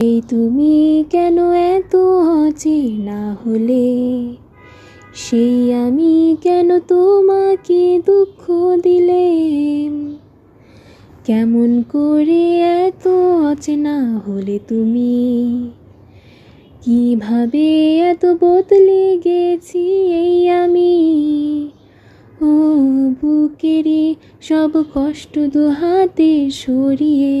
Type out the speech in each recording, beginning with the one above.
এই তুমি কেন এত অচেনা হলে? সেই আমি কেন তোমাকে দুঃখ দিলে কেমন করে এত অচেনা হলে তুমি? কীভাবে এত বদলে গেছি এই আমি? ও বুকেরই সব কষ্ট দু হাতে সরিয়ে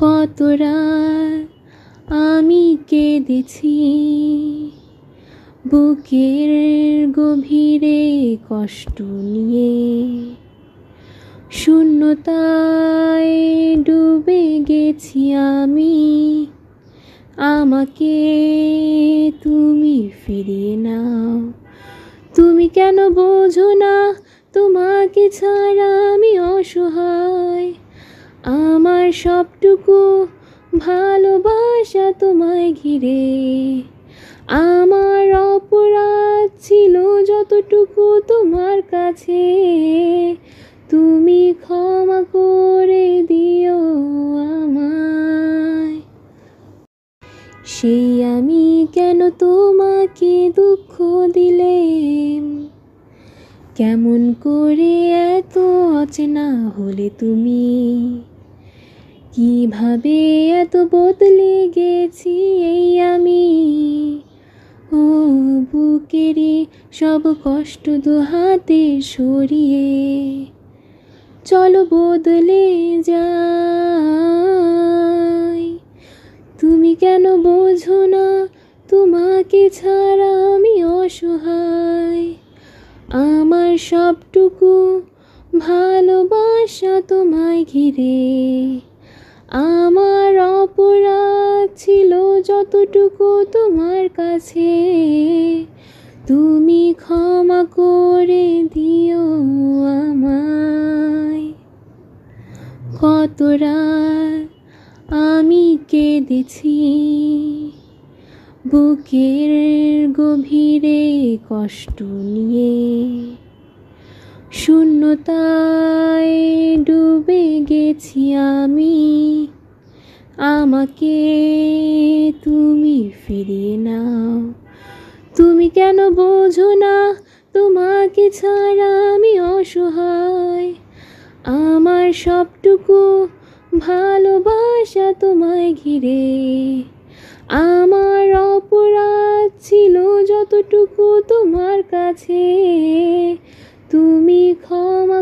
কত রাত আমি কেঁদেছি। বুকের গভীরে কষ্ট নিয়ে শূন্যতায় ডুবে গেছি আমি। আমাকে তুমি ফিরিয়ে নাও। তুমি কেন বোঝো না? তোমাকে ছাড়া আমি অসহায়। আমার সবটুকু ভালোবাসা তোমায় ঘিরে। আমার অপরাধ ছিল যতটুকু তোমার কাছে। তুমি ক্ষমা করে দিও আমায়। সেই আমি কেন তোমাকে দুঃখ দিলে কেমন করে এত অচেনা হলে তুমি? কীভাবে এত বদলে গেছি এই আমি? ও বুকেরই সব কষ্ট দু হাতে সরিয়ে। চলো বদলে যাই। তুমি কেন বোঝো না তোমাকে ছাড়া আমি অসহায়? আমার সবটুকু ভালোবাসা তোমায় ঘিরে। আমার অপরাধ ছিল যতটুকু তোমার কাছে। তুমি ক্ষমা করে দিও আমায়। কত রাত আমি কেঁদেছি। বুকের গভীরে কষ্ট নিয়ে শূন্যতায় ডুবে গেছি আমি। আমাকে তুমি ফিরিয়ে নাও। তুমি কেন বোঝো না, তোমাকে ছাড়া আমি অসহায়। আমার সবটুকু ভালোবাসা তোমায় ঘিরে। আমার অপরাধ ছিল যতটুকু তোমার কাছে। তুমি ক্ষমা